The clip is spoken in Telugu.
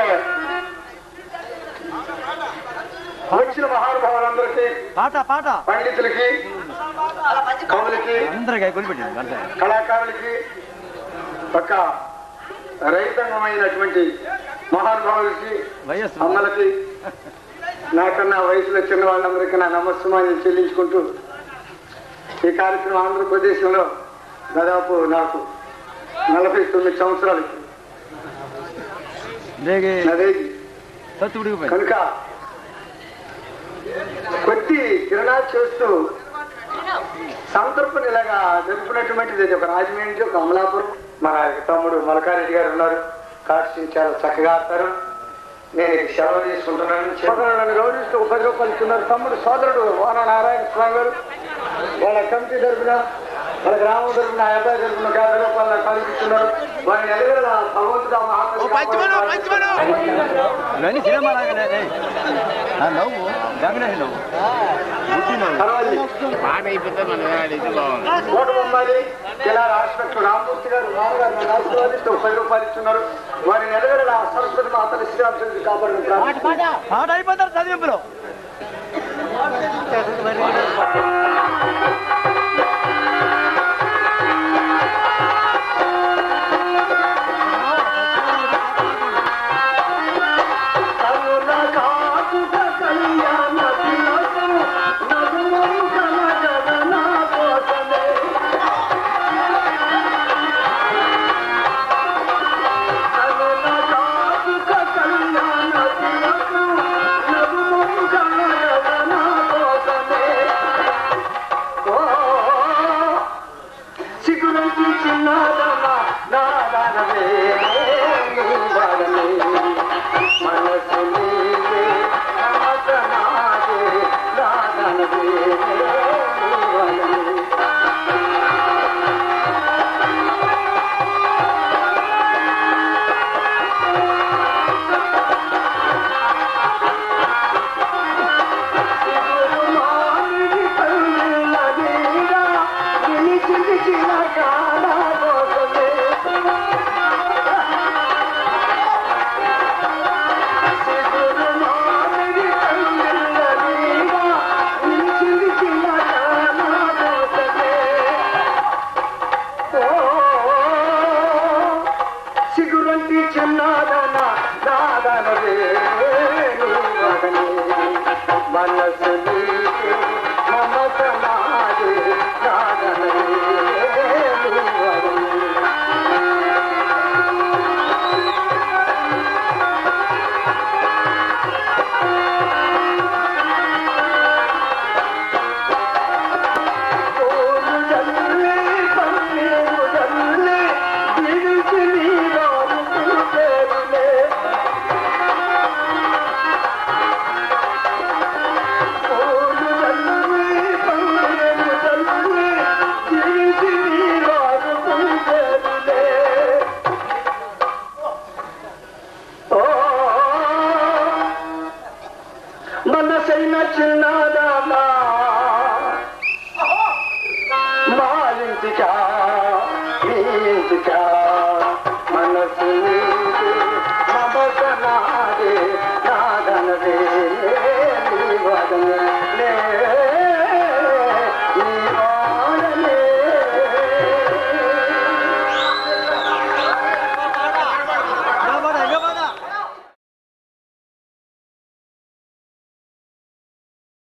అంటే వచ్చిన మహానుభావులందరికీ పాట పాట. పండితులకి కవులకి అందరికీ కొనిపెట్టింది అంతే. కళాకారులకి ఒక రైతాంగమైనటువంటి మహానుభావులకి అమ్మలకి నాకన్నా వయసులో చిన్న వాళ్ళందరికీ నా నమస్సుమాన్ని చెల్లించుకుంటూ ఈ కార్యక్రమం ఆంధ్రప్రదేశ్లో దాదాపు నాకు నలభై తొమ్మిది సంవత్సరాలకి కనుక కొద్ది కిరణాలు చేస్తూ సంతర్పణ ఇలాగా జరుపుకున్నటువంటిది ఒక రాజమండ్రి ఒక అమలాపురం. మన తమ్ముడు మలకారెడ్డి గారు ఉన్నారు. కార్డ్స్ చాలా చక్కగా ఆడతారు నేను సెలవు తీసుకుంటున్నాను. సోదరులను గౌరవిస్తూ ఒక పది రూపాయలు ఇస్తున్నారు తమ్ముడు సోదరుడు వాన నారాయణ స్వామి గారు. వాళ్ళ కమిటీ తరఫున వాళ్ళ గ్రామం తరఫున ఆ అబ్బాయి తరఫున యాభై రూపాయలు నాకు కల్పిస్తున్నారు వారిని భగవంతుడు సినిమా లాగానే నవ్వు. నవ్వు. పాట అయిపోతే మన ఇది బాగుంది. బొమ్మాలి. రామూర్తి గారు మామగారు నన్ను ఆశీర్వాదిస్తూ పది రూపాయలు ఇస్తున్నారు. వారి నెలవేళ సరస్వతి మాతలు శ్రీరామచంద్రుడు కాపాడని ప్రార్థిస్తున్నాను. పాట. అయిపోతారు చదివింపులో. Thank you. సిగురంటి చిన్నదమ్మ నాదనవే मनस کي همت